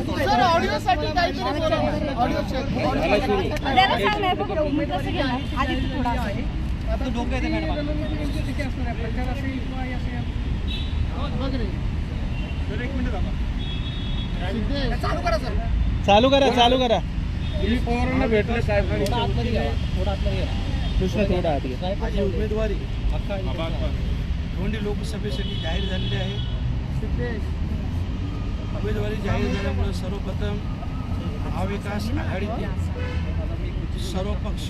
Sir ऑडिओसाठी काहीतरी बोला audio check त्याला सांग नाही फक्त उमेद कसं घेणार? आधी तू थोडा असं. चालू करा सर. चालू करा चालू करा. पवारांना भेटले काय कृष्ण थोडा आत घे. माझी उमेदवारी. भिवंडी लोकसभेसाठी जाहीर झालेली आहे. उमेदवारी जाहीर झाल्यामुळे सर्वप्रथम महाविकास आघाडीतील सर्व पक्ष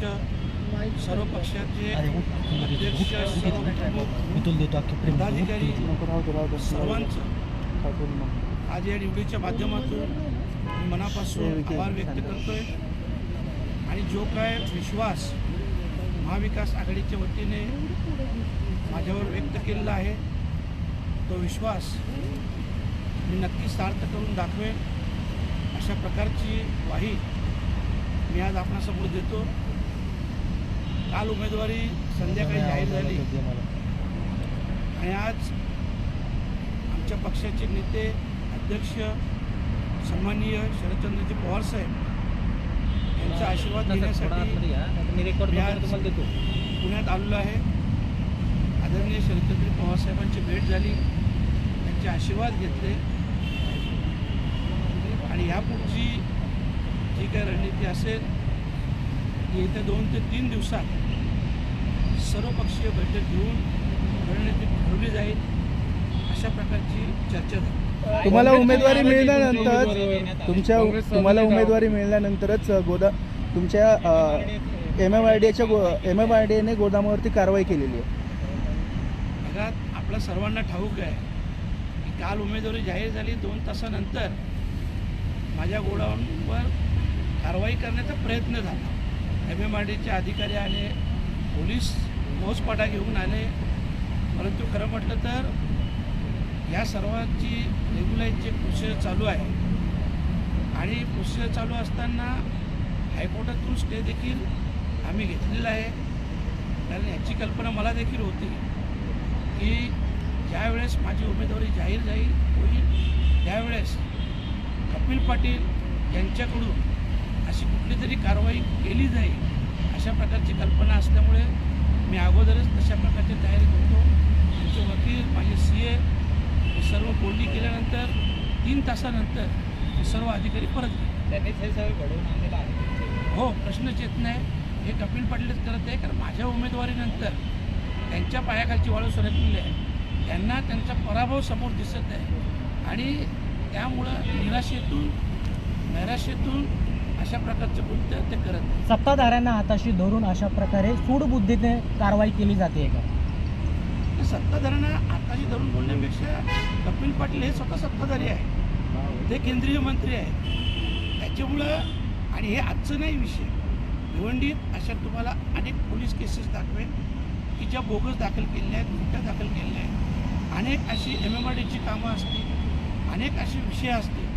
सर्व पक्षाचे अध्यक्ष सर्व प्रमुख पदाधिकारी सर्वांचं आज या निवडीच्या माध्यमातून मनापासून आभार व्यक्त करतोय. आणि जो काय विश्वास महाविकास आघाडीच्या वतीने माझ्यावर व्यक्त केलेला आहे तो विश्वास मी नक्कीच सार्थ करून दाखवेन. अशा प्रकारची ग्वाही मी आज आपणासमोर देतो. काल उमेदवारी संध्याकाळी जाहीर झाली. आणि आज आमच्या पक्षाचे नेते अध्यक्ष सन्माननीय शरदचंद्रजी पवार साहेब यांचा आशीर्वाद घेण्यासाठी पुण्यात आलेलो आहे. आदरणीय शरदचंद्र पवार साहेबांची भेट झाली. त्यांचे आशीर्वाद घेतले. यापुढची जी काय रणनीती असेल येत्या दोन ते तीन दिवसात सर्वपक्षीय बैठक घेऊन रणनीती ठरवली जाईल अशा प्रकारची चर्चा झाली. तुम्हाला उमेदवारी मिळाल्यानंतर तुमच्या तुम्हाला उमेदवारी मिळाल्यानंतरच गोदा तुमच्या एम एम आय डीच्या एम एम आय डीने गोदामावरती कारवाई केलेली आहे. बघा आपल्या सर्वांना ठाऊक आहे की काल उमेदवारी जाहीर झाली दोन तासानंतर माझ्या गोडाऊनवर कारवाई करण्याचा प्रयत्न झाला. एम एम आर डीचे अधिकारी आले पोलीस मोजपाटा घेऊन आले. परंतु खरं म्हटलं तर या सर्वांची रेग्युलाईजची प्रोसिजर चालू आहे. आणि प्रोसिजर चालू असताना हायकोर्टातून स्टे देखील आम्ही घेतलेला आहे. कारण याची कल्पना मला देखील होती की ज्यावेळेस माझी उमेदवारी जाहीर जाईल होईल त्यावेळेस कपिल पाटील यांच्याकडून अशी कुठली तरी कारवाई केली जाईल अशा प्रकारची कल्पना असल्यामुळे मी अगोदरच तशा प्रकारची तयारी करतो. आमचे वकील माझे सी ए हे सर्व बोलणी केल्यानंतर तीन तासानंतर हे सर्व अधिकारी परत गेले हो प्रश्नच येत नाही. हे कपिल पाटीलच करत आहे कारण माझ्या उमेदवारीनंतर त्यांच्या पायाखालची वाळू सरकलेली आहे. त्यांना त्यांचा पराभव समोर दिसत आहे. आणि त्यामुळं निराशेतून नैराश्येतून अशा प्रकारचं कृत्य ते करत आहे सत्ताधाऱ्यांना हाताशी धरून अशा प्रकारे सूडबुद्धीने कारवाई केली जाते का? सत्ताधाऱ्यांना आताशी धरून बोलण्यापेक्षा कपिल पाटील हे स्वतः सत्ताधारी आहे ते केंद्रीय मंत्री आहेत. त्याच्यामुळं आणि हे आजचं नाही विषय. भिवंडीत अशा तुम्हाला अनेक पोलीस केसेस दाखवेन की ज्या बोगस दाखल केलेल्या आहेत खोट्या दाखल केलेल्या आहेत. अनेक अशी एम एम आर डीची कामं असतील अनेक असे विषय असतील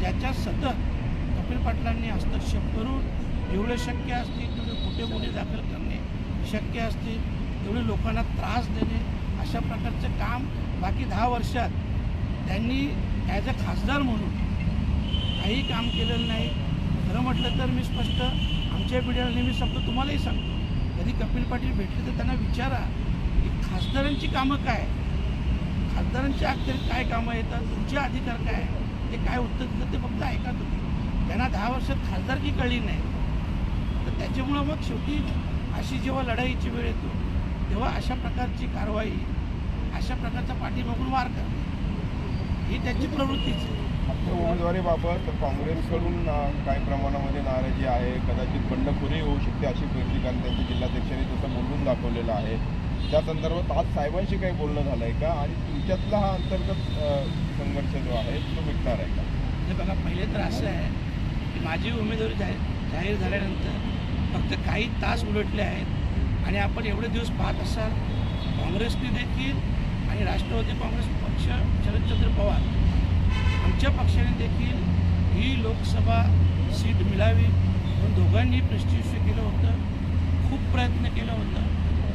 ज्याच्यात सतत कपिल पाटलांनी हस्तक्षेप करून जेवढे शक्य असतील तेवढे खोटे गुन्हे दाखल करणे शक्य असतील तेवढे लोकांना त्रास देणे अशा प्रकारचं काम बाकी दहा वर्षात त्यांनी ॲज अ खासदार म्हणून काही काम केलेलं नाही. खरं म्हटलं तर मी स्पष्ट आमच्या पिढीला नेहमी सांगतो तुम्हालाही सांगतो कधी कपिल पाटील भेटले तर त्यांना विचारा की खासदारांची कामं काय? खासदारांच्या अखेरीत काय कामं येतात? तुमचे अधिकार काय? ते काय उत्तर देतात ते फक्त ऐका तुम्ही. त्यांना दहा वर्षात खासदारकी कळली नाही. तर त्याच्यामुळं मग शेवटी अशी जेव्हा लढाईची वेळ येतो तेव्हा अशा प्रकारची कारवाई अशा प्रकारचा पाठीमागून वार करणे ही त्यांची प्रवृत्तीच आहे. आपल्या उमेदवारीबाबत काँग्रेसकडून अ, काही प्रमाणामध्ये नाराजी आहे कदाचित बंडखोरी होऊ शकते अशी ठिकाणी त्यांच्या जिल्हाध्यक्षांनी तसं बोलून दाखवलेलं आहे. त्या संदर्भात आज साहेबांशी काही बोलणं झालं आहे का? आणि तुमच्यातला हा अंतर्गत संघर्ष जो आहे तो मिटणार आहे का? म्हणजे बघा पहिले तर असं आहे की माझी उमेदवारी जाहीर जाहीर झाल्यानंतर फक्त काही तास उलटले आहेत आणि आपण एवढे दिवस पाहत असाल काँग्रेसने देखील आणि राष्ट्रवादी काँग्रेस पक्ष शरदचंद्र पवार आमच्या पक्षाने देखील ही लोकसभा सीट मिळावी म्हणून दोघांनी प्रश्नविषय केलं होतं खूप प्रयत्न केलं होतं.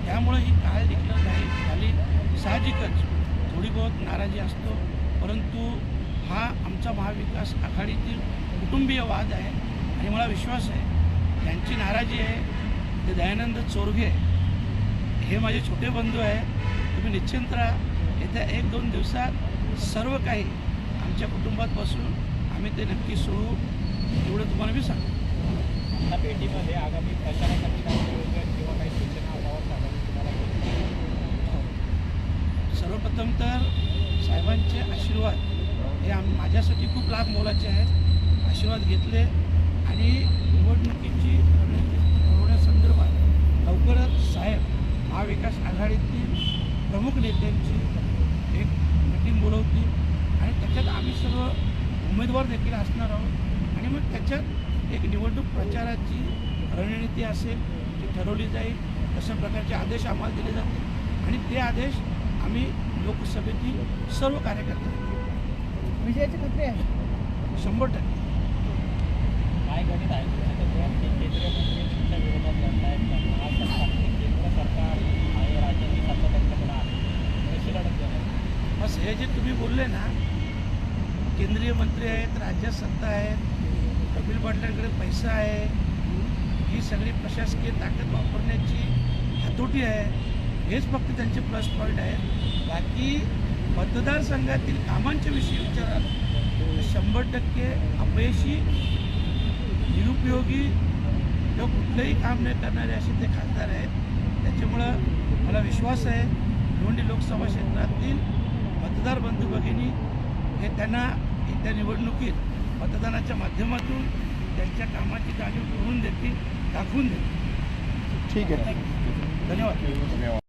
त्यामुळं ही काळ डिक्लेअर झाली झाली. साहजिकच थोडी बहुत नाराजी असतो परंतु हा आमचा महाविकास आघाडीतील कुटुंबीय वाद आहे आणि मला विश्वास आहे त्यांची नाराजी आहे. ते दयानंद चोरघे हे माझे छोटे बंधू आहे. तुम्ही निश्चिंत राहा. येत्या एक दोन दिवसात सर्व काही आमच्या कुटुंबात बसून आम्ही ते नक्की सोडू. एवढं तुम्हाला मी सांगतो. भेटीमध्ये आगामी प्रचारासाठी काही नियोजन किंवा काही सूचना असावं आगामी तुम्हाला सर्वप्रथम तर साहेबांचे आशीर्वाद. हे आम माझ्यासाठी खूप लाभ मोलाचे आहेत. आशीर्वाद घेतले आणि निवडणुकीची रणनीती लवकरच साहेब महाविकास आघाडीतील प्रमुख नेत्यांची एक मीटिंग बोलवतील आणि त्याच्यात आम्ही सर्व उमेदवार देखील असणार आहोत. आणि मग त्याच्यात एक निवडणूक प्रचाराची रणनीती असेल ती ठरवली जाईल. तशा प्रकारचे आदेश आम्हाला दिले जातील. आणि ते आदेश आम्ही लोकसभेतील सर्व कार्यकर्त्यांना विजयाची खात्री आहे. शंभर टक्के. काय गणित आहे? केंद्रीय विरोधात लढतायत केंद्र सरकार आहे राज्याची सत्ता त्यांच्याकडे आहे. कशी लढत देणार? बस हे जे तुम्ही बोलले ना केंद्रीय मंत्री आहेत राज्यात सत्ता आहेत कपिल पाटलांकडे पैसा आहे ही सगळी प्रशासकीय ताकद वापरण्याची हातोटी आहे. हेच फक्त त्यांचे प्लस पॉईंट आहेत. बाकी मतदारसंघातील कामांच्या विषयी विचाराल तर शंभर टक्के अपयशी निरुपयोगी किंवा कुठलंही काम न करणारे असे ते खासदार आहेत. त्याच्यामुळं मला विश्वास आहे भिवंडी लोकसभा क्षेत्रातील मतदार बंधू भगिनी हे त्यांना येत्या निवडणुकीत मतदानाच्या माध्यमातून त्यांच्या कामाची जाणीव करून देतील दाखवून देतील. ठीक आहे. धन्यवाद. धन्यवाद.